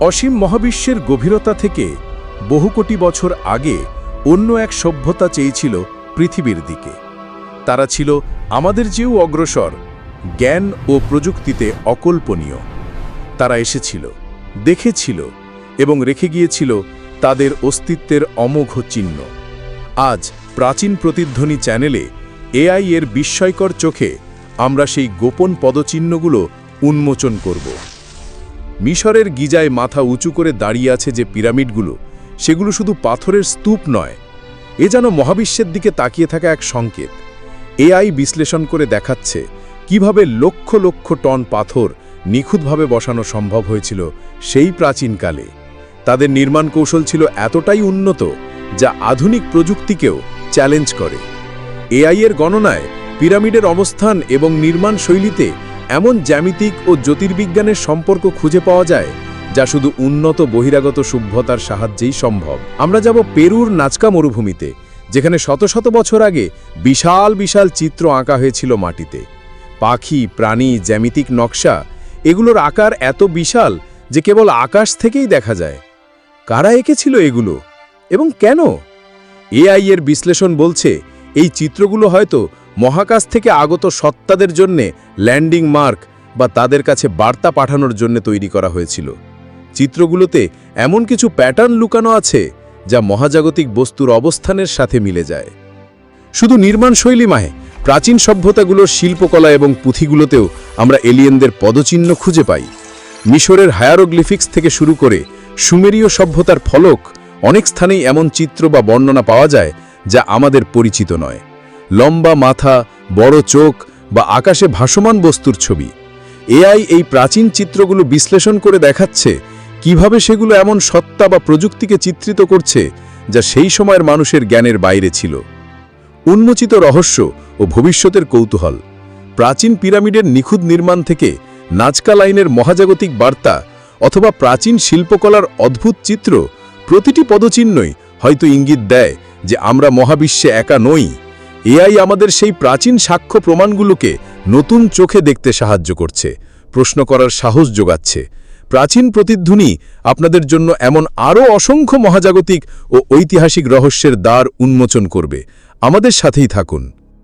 অসীম মহাবিশ্বের গভীরতা থেকে বহু কোটি বছর আগে অন্য এক সভ্যতা চেয়েছিল পৃথিবীর দিকে। তারা ছিল আমাদের যেও অগ্রসর, জ্ঞান ও প্রযুক্তিতে অকল্পনীয়। তারা এসেছিল, দেখেছিল এবং রেখে গিয়েছিল তাদের অস্তিত্বের অমোঘ চিহ্ন। আজ প্রাচীন প্রতিধ্বনি চ্যানেলে এআই এর বিস্ময়কর চোখে আমরা সেই গোপন পদচিহ্নগুলো উন্মোচন করব। মিশরের গিজায় মাথা উঁচু করে দাঁড়িয়ে আছে যে পিরামিডগুলো, সেগুলো শুধু পাথরের স্তূপ নয়, এ যেন মহাবিশ্বের দিকে তাকিয়ে থাকা এক সংকেত। এআই বিশ্লেষণ করে দেখাচ্ছে কীভাবে লক্ষ লক্ষ টন পাথর নিখুঁতভাবে বসানো সম্ভব হয়েছিল সেই প্রাচীনকালে। তাদের নির্মাণ কৌশল ছিল এতটাই উন্নত যা আধুনিক প্রযুক্তিকেও চ্যালেঞ্জ করে। এআই এর গণনায় পিরামিডের অবস্থান এবং নির্মাণ শৈলীতে এমন জ্যামিতিক ও জ্যোতির্বিজ্ঞানের সম্পর্ক খুঁজে পাওয়া যায়, যা শুধু উন্নত বহিরাগত সভ্যতার সাহায্যেই সম্ভব। আমরা যাব পেরুর নাচকা মরুভূমিতে, যেখানে শত শত বছর আগে বিশাল বিশাল চিত্র আঁকা হয়েছিল মাটিতে। পাখি, প্রাণী, জ্যামিতিক নকশা, এগুলোর আকার এত বিশাল যে কেবল আকাশ থেকেই দেখা যায়। কারা এঁকেছিল এগুলো? এবং কেন? এআই এর বিশ্লেষণ বলছে, এই চিত্রগুলো হয়তো মহাকাশ থেকে আগত সত্তাদের জন্যে ল্যান্ডিং মার্ক বা তাদের কাছে বার্তা পাঠানোর জন্য তৈরি করা হয়েছিল। চিত্রগুলোতে এমন কিছু প্যাটার্ন লুকানো আছে যা মহাজাগতিক বস্তুর অবস্থানের সাথে মিলে যায়। শুধু নির্মাণ শৈলী মাহে, প্রাচীন সভ্যতাগুলোর শিল্পকলা এবং পুঁথিগুলোতেও আমরা এলিয়েনদের পদচিহ্ন খুঁজে পাই। মিশরের হায়ারোগ্লিফিক্স থেকে শুরু করে সুমেরীয় সভ্যতার ফলক অনেক স্থানেই এমন চিত্র বা বর্ণনা পাওয়া যায় যা আমাদের পরিচিত নয়। লম্বা মাথা, বড় চোখ বা আকাশে ভাসমান বস্তুর ছবি। এআই এই প্রাচীন চিত্রগুলো বিশ্লেষণ করে দেখাচ্ছে কীভাবে সেগুলো এমন সত্তা বা প্রযুক্তিকে চিত্রিত করছে যা সেই সময়ের মানুষের জ্ঞানের বাইরে ছিল। উন্মোচিত রহস্য ও ভবিষ্যতের কৌতূহল। প্রাচীন পিরামিডের নিখুঁত নির্মাণ থেকে নাজকা লাইনের মহাজাগতিক বার্তা অথবা প্রাচীন শিল্পকলার অদ্ভুত চিত্র প্রতিটি পদচিহ্নই হয়তো ইঙ্গিত দেয় যে আমরা মহাবিশ্বে একা নই। এআই আমাদের সেই প্রাচীন সাক্ষ্য প্রমাণগুলোকে নতুন চোখে দেখতে সাহায্য করছে, প্রশ্ন করার সাহস যোগাচ্ছে। প্রাচীন প্রতিধ্বনি আপনাদের জন্য এমন আরও অসংখ্য মহাজাগতিক ও ঐতিহাসিক রহস্যের দ্বার উন্মোচন করবে। আমাদের সাথেই থাকুন।